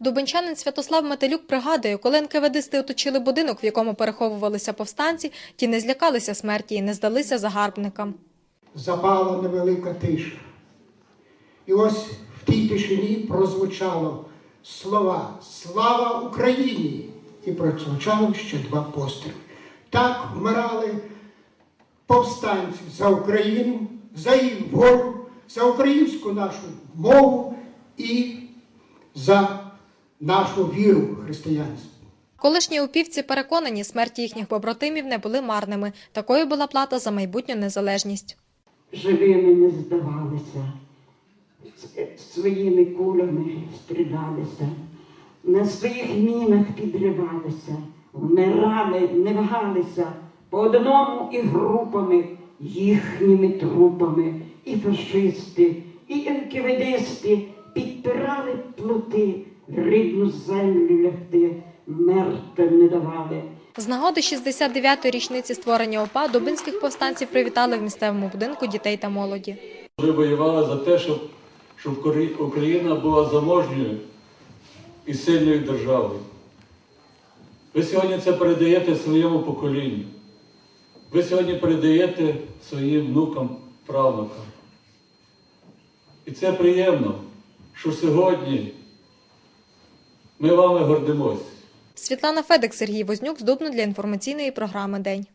Дубенчанин Святослав Метелюк пригадує, коли НКВДисти оточили будинок, в якому переховувалися повстанці, ті не злякалися смерті і не здалися загарбникам. запала невелика тиша. І ось в тій тишині прозвучало слова Слава Україні! І прозвучало ще два постріли. Так вмирали повстанці за Україну, за її волю, за українську нашу мову і за нашу віру християнську. Колишні упівці переконані, смерті їхніх побратимів не були марними. Такою була плата за майбутню незалежність. живими не здавалися, своїми кулями стрілялися, на своїх мінах підривалися, вмирали, не вагалися по одному і групами, їхніми трупами, і фашисти, і енкеведисти підпирали плоти, рідну землю лягти, мертвим не давали. З нагоди 69-ї річниці створення ОПА дубинських повстанців привітали в місцевому будинку дітей та молоді. Ви воювали за те, щоб, щоб Україна була заможньою і сильною державою. Ви сьогодні це передаєте своєму поколінню. Ви сьогодні передаєте своїм внукам, правнукам. І це приємно, що сьогодні ми вами гордимось. Світлана Федек, Сергій Вознюк здобно для інформаційної програми День.